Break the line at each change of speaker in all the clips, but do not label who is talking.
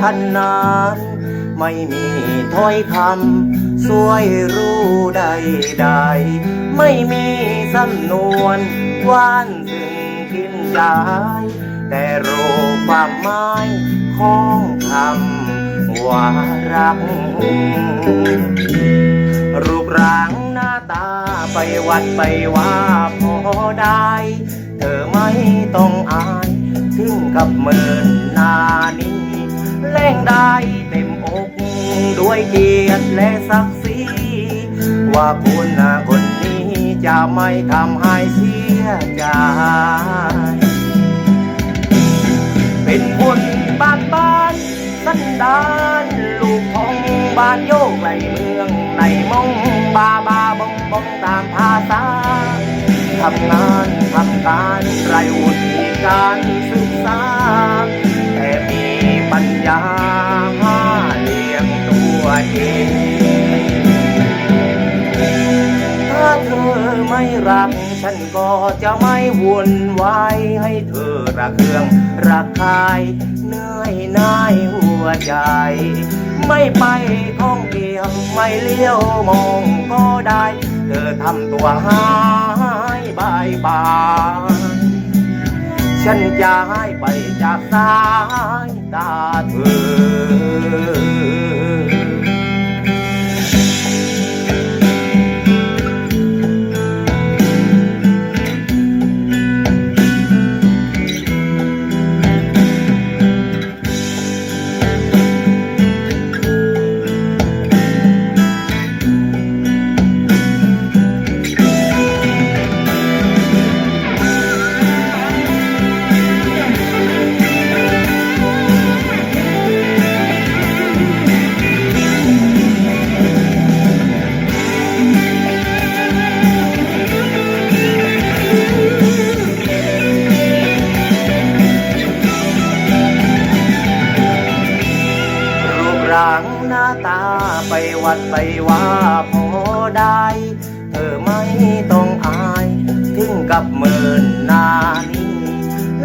พันนาน ไม่มีถ้อยคำสวยรู้ใดใด ไม่มีสำนวนวานถึงกินใจแต่รู้ความหมายของคำว่ารัก รูปร่างหน้าตาไปวัดไปว่าพอได้ เธอไม่ต้องอาย ถึงกับเมินนานี้ แรงได้เต็มอกด้วยเกียรติและศักดิ์ศรีว่าคุณนคนนี้จะไม่ทำให้เสียใจ เป็นคนบ้านบ้านสันดานลูกของบ้านโยกไหลเมืองในมองบาบาบงบงตามภาษาทำงานทำการไรวุฒิการศึกษาาเลี้ยงตัวเองถ้าเธอไม่รัก ฉันก็จะไม่วนวายให้เธอระเคืองระคายเหนื่อยหน่ายหัวใจ ไม่ไปท่องเที่ยวไม่เลี้ยวมองก็ได้ เธอทำตัวหายบายบายฉันจะให้ไปจากสายตา ไปวัดไปว่าพอได้ เธอไม่ต้องอายถึงกับเมินนานี้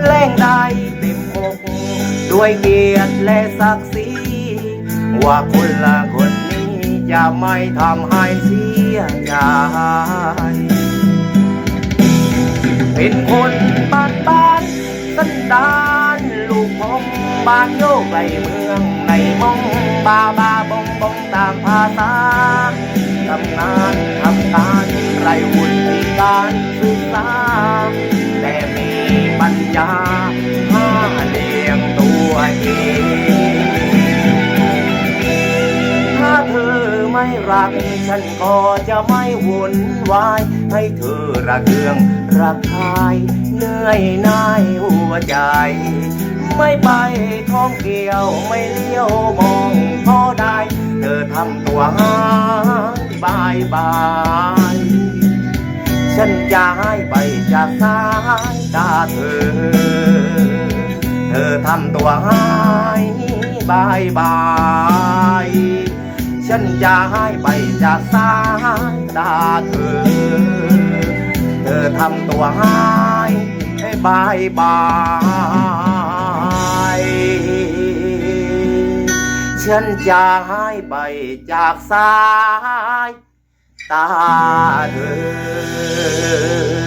แรงได้เต็มอกด้วยเกียรติและศักดิ์ศรีว่าคนละคนนี้จะไม่ทำให้เสียใจเป็นคนบ้านบ้านสันดาน ลูกของบ้านโยกไหลเมืองในมองบาบาบงบงตามภาษาทำงานทำการไรวุฒิการศึกษา ฉันก็จะไม่วุ่นวาย ให้เธอระเคืองระคายเหนื่อยน่ายหัวใจ ไม่ไปท่องเที่ยวไม่เลี้ยวมองก็ได้ เธอทำตัวหายบายบายฉันจะให้ไปจากสายตาเธอ เธอทำตัวหายบายบาย ฉันจะให้ไปจากสายตาเธอ เธอทำตัวหายให้บายบายฉันจะให้ไปจากสายตาเธอ